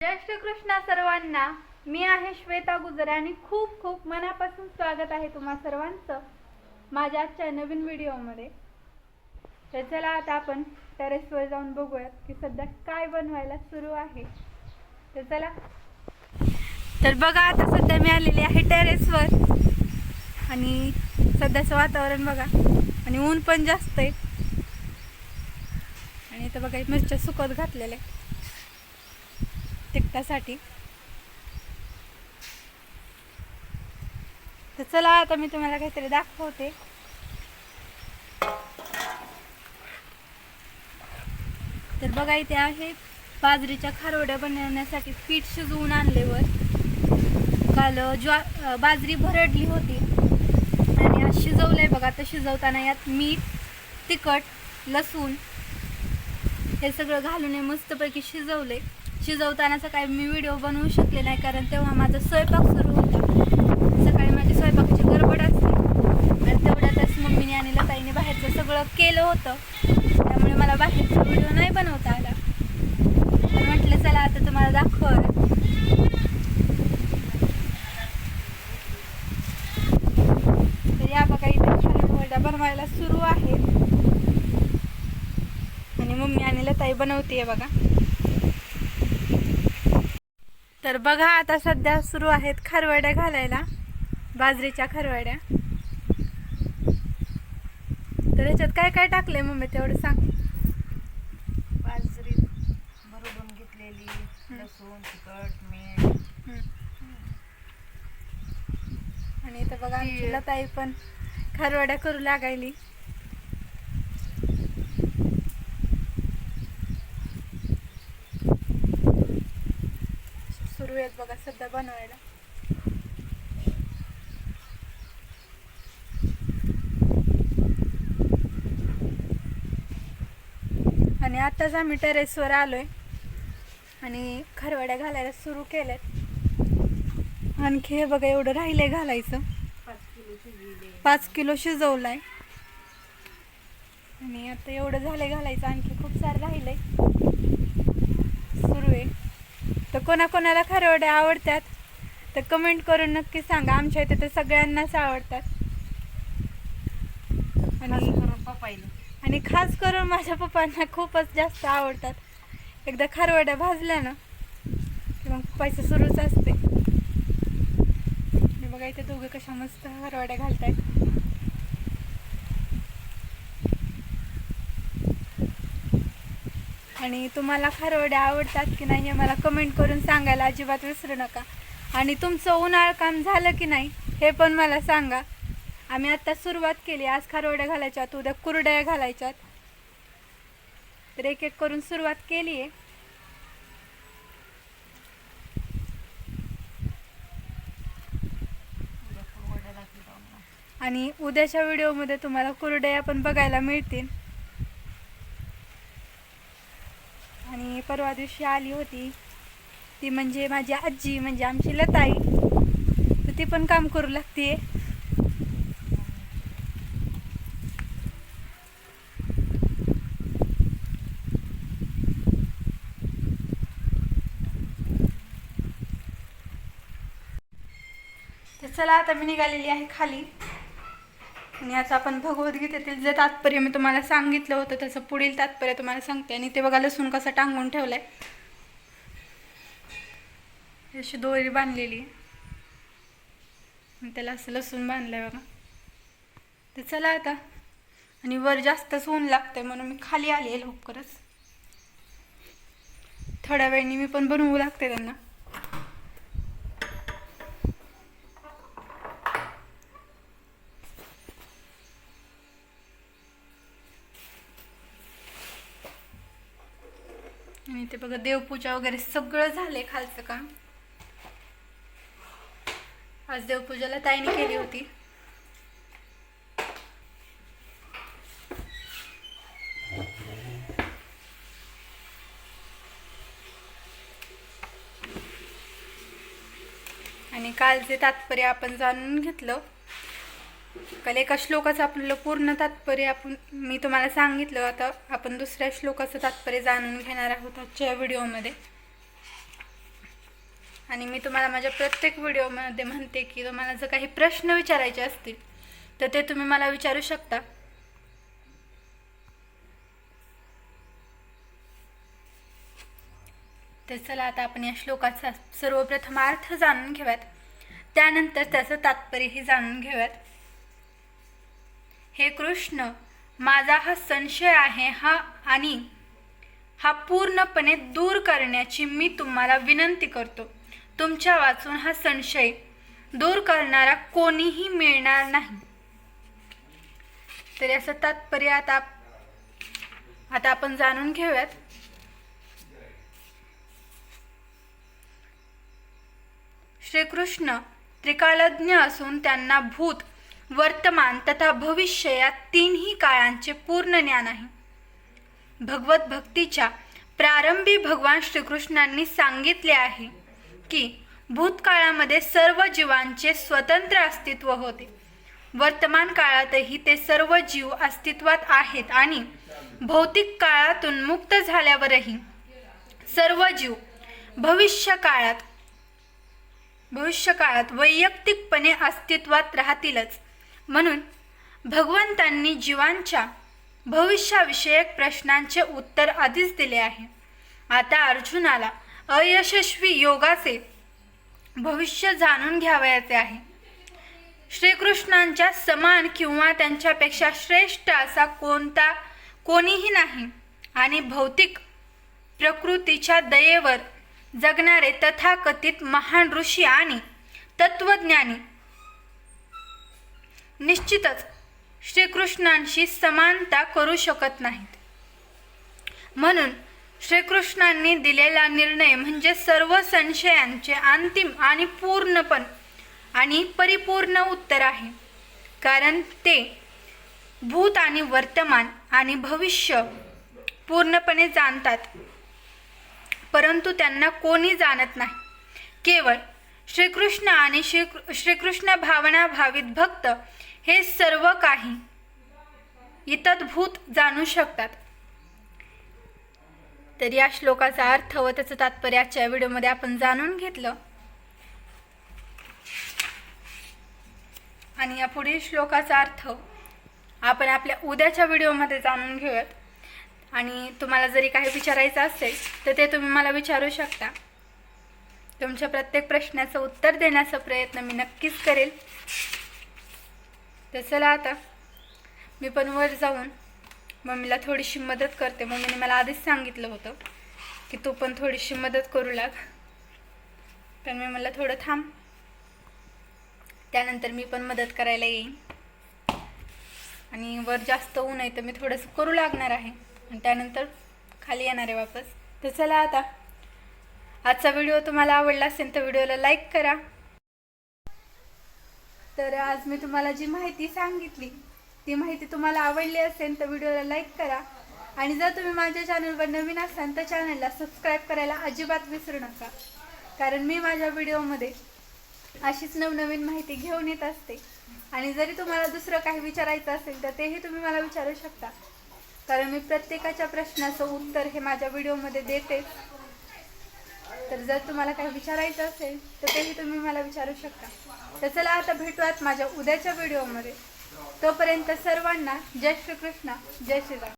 जय श्रीकृष्ण सर्वांना मी आहे श्वेता गुजर आणि खूप खूप मनापासून स्वागत आहे तुम्हा सर्वांचं माझ्या आजच्या नवीन व्हिडिओमध्ये. तर चला आता आपण टेरेसवर जाऊन बघूयात की सध्या काय बनवायला सुरू आहे. तर चला. तर बघा आता सध्या मी आलेली आहे टेरेसवर आणि सध्याचं वातावरण बघा. आणि ऊन पण जास्त आहे. आणि इथं बघा मिरच्या सुकत घातलेल्या आहे तिखटासाठी तर चला आता मी तुम्हाला काहीतरी दाखवते. तर बघा इथे आहे बाजरीच्या खारोड्या बनवण्यासाठी पीठ शिजवून आणले वर काल ज्वा बाजरी भरडली होती. आणि आज शिजवलंय बघा आता शिजवताना यात मीठ तिखट लसूण हे सगळं घालून मस्तपैकी शिजवले शिजवतानाचा काय मी व्हिडिओ बनवू शकले नाही कारण तेव्हा माझा स्वयंपाक सुरू होता. सकाळी माझी स्वयंपाकाची गडबड असते. आणि तेवढ्यातच मम्मीने आणि लताईने बाहेरचं सगळं केलं होतं. त्यामुळे मला बाहेरचा व्हिडिओ नाही बनवता आला. तर म्हटलं चला आता तुम्हाला दाखव तर या बघा इथे खाली बनवायला सुरू आहे. आणि मम्मी आणि लताई बनवते बघा. तर बघा आता सध्या सुरू आहेत खारवड्या घालायला बाजरीच्या खारवड्या. तर याच्यात काय काय टाकलंय मम्मी तेवढं सांग. बाजरी भरडून घेतलेली लसूण तिखट मीठ. आणि इथं बघा आमची लताई पण खारवड्या करू लागायली. सुरू आहेत बघा सध्या बनवायला. आणि आताच आम्ही टेरेसवर आलोय. आणि खरवड्या घालायला सुरू केल्यात. आणखी हे बघा एवढं राहिलंय घालायचं. पाच किलो शिजवलाय. आणि आता एवढं झालंय घालायचं. आणखी खूप सारं राहिलंय. आहे तर कोणाकोणाला खरवड्या आवडतात? तर कमेंट करून नक्की सांगा. आमच्या इथे तर सगळ्यांनाच आवडतात. आणि आणि खास करून माझ्या पप्पांना खूपच जास्त आवडतात. एकदा खारवड्या भाजल्या ना की मग पप्पाचं सुरूच असते. आणि बघा इथे दोघे कशा मस्त खारवड्या घालतायत. आणि तुम्हाला खारवड्या आवडतात की नाही हे मला कमेंट करून सांगायला अजिबात विसरू नका. आणि तुमचं उन्हाळ काम झालं की नाही हे पण मला सांगा. आम्ही आत्ता सुरुवात केली आज खारवड्या घालायच्यात उद्या कुरड्या घालायच्यात. तर एक एक करून सुरुवात केली आहे. आणि उद्याच्या व्हिडिओमध्ये तुम्हाला कुरड्या पण बघायला मिळतील आणि परवा दिवशी आली होती. ती म्हणजे माझी आजी म्हणजे आमची लताई. तर ती पण काम करू लागते. तर चला आता मी निघालेली आहे खाली. आणि आता आपण भगवद्गीतेतील जे तात्पर्य मी तुम्हाला सांगितलं होतं त्याचं पुढील तात्पर्य तुम्हाला सांगते. आणि ते बघा लसूण कसं टांगून ठेवलं आहे अशी दोरी बांधलेली आणि त्याला असं लसूण बांधलंय बघा. तर चला आता. आणि वर जास्तच ऊन लागतंय म्हणून मी खाली आली आहे लवकरच. थोड्या वेळाने मी पण बनवू लागते त्यांना. आणि ते बघा देवपूजा वगैरे सगळं झालंय खालचं काम. आज देवपूजाला ताईने केली होती. आणि कालचे तात्पर्य आपण जाणून घेतलं. काल एका श्लोकाचं आपलं पूर्ण तात्पर्य आपण मी तुम्हाला सांगितलं आता आपण दुसऱ्या श्लोकाचं तात्पर्य जाणून घेणार आहोत आजच्या व्हिडिओमध्ये. आणि मी तुम्हाला माझ्या प्रत्येक व्हिडिओमध्ये म्हणते की तुम्हाला जर काही प्रश्न विचारायचे असतील तर ते तुम्ही मला विचारू शकता. तर चला आता आपण या श्लोकाचा सर्वप्रथम अर्थ जाणून घेऊयात. त्यानंतर त्याचं तात्पर्यही जाणून घेऊयात. हे कृष्ण माझा हा संशय आहे हा आणि हा पूर्णपणे दूर करण्याची मी तुम्हाला विनंती करतो. तुमच्या वाचून हा संशय दूर करणारा कोणीही मिळणार नाही. तर याचं तात्पर्य आता आता आपण जाणून घेऊयात. श्रीकृष्ण त्रिकालज्ञ असून त्यांना भूत वर्तमान तथा भविष्य या तीनही काळांचे पूर्ण ज्ञान आहे. भगवत भक्तीच्या प्रारंभी भगवान श्रीकृष्णांनी सांगितले आहे की भूतकाळामध्ये सर्व जीवांचे स्वतंत्र अस्तित्व होते. वर्तमान काळातही ते सर्व जीव अस्तित्वात आहेत आणि भौतिक काळातून मुक्त झाल्यावरही सर्व जीव भविष्य काळात भविष्य काळात वैयक्तिकपणे अस्तित्वात राहतीलच. म्हणून भगवंतांनी जीवांच्या भविष्याविषयक प्रश्नांचे उत्तर आधीच दिले आहे. आता अर्जुनाला अयशस्वी योगाचे भविष्य जाणून घ्यावयाचे आहे. श्रीकृष्णांच्या समान किंवा त्यांच्यापेक्षा श्रेष्ठ असा कोणता कोणीही नाही आणि भौतिक प्रकृतीच्या दयेवर जगणारे तथाकथित महान ऋषी आणि तत्वज्ञानी निश्चितच श्रीकृष्णांशी समानता करू शकत नाहीत. म्हणून श्रीकृष्णांनी दिलेला निर्णय म्हणजे सर्व संशयांचे अंतिम आणि पूर्णपण आणि परिपूर्ण उत्तर आहे. कारण ते भूत आणि वर्तमान आणि भविष्य पूर्णपणे जाणतात. परंतु त्यांना कोणी जाणत नाही. केवळ श्रीकृष्ण आणि श्री श्रीकृष्ण भावनाभावित भक्त हे सर्व काही इतद्भूत जाणू शकतात. तर या श्लोकाचा अर्थ व त्याचं तात्पर्य आजच्या व्हिडिओमध्ये आपण जाणून घेतलं. आणि या पुढील श्लोकाचा अर्थ आपण आपल्या उद्याच्या व्हिडिओमध्ये जाणून घेऊयात. आणि तुम्हाला जरी काही विचारायचं असेल तर ते तुम्ही मला विचारू शकता. तुमच्या प्रत्येक प्रश्नाचं उत्तर देण्याचा प्रयत्न मी नक्कीच करेल. तर चला आता. मी पण वर जाऊन मम्मीला थोडीशी मदत करते. मम्मीने मला आधीच सांगितलं होतं की तू पण थोडीशी मदत करू लाग. पण मी मला थोडं थांब. त्यानंतर मी पण मदत करायला येईन. आणि वर जास्त ऊन आहे तर मी थोडंसं करू लागणार आहे. आणि त्यानंतर खाली येणार आहे वापस. तर चला आता. आजचा व्हिडिओ तुम्हाला आवडला असेल तर व्हिडिओला लाईक करा. तर आज मी तुम्हाला जी माहिती सांगितली ती माहिती तुम्हाला आवडली असेल तर व्हिडिओला लाईक करा. आणि जर तुम्ही माझ्या चॅनलवर नवीन असाल तर चॅनलला सबस्क्राईब करायला अजिबात विसरू नका. कारण मी माझ्या व्हिडिओमध्ये अशीच नवनवीन माहिती घेऊन येत असते. आणि जरी तुम्हाला दुसरं काही विचारायचं असेल तर तेही तुम्ही मला विचारू शकता. कारण मी प्रत्येकाच्या प्रश्नाचं उत्तर हे माझ्या व्हिडिओमध्ये देते तर जर तुम्हाला काही विचारायचं असेल तर तेही तुम्ही मला विचारू शकता. तर चला आता भेटूयात माझ्या उद्याच्या व्हिडिओमध्ये. तोपर्यंत सर्वांना जय श्रीकृष्ण जय श्रीराम.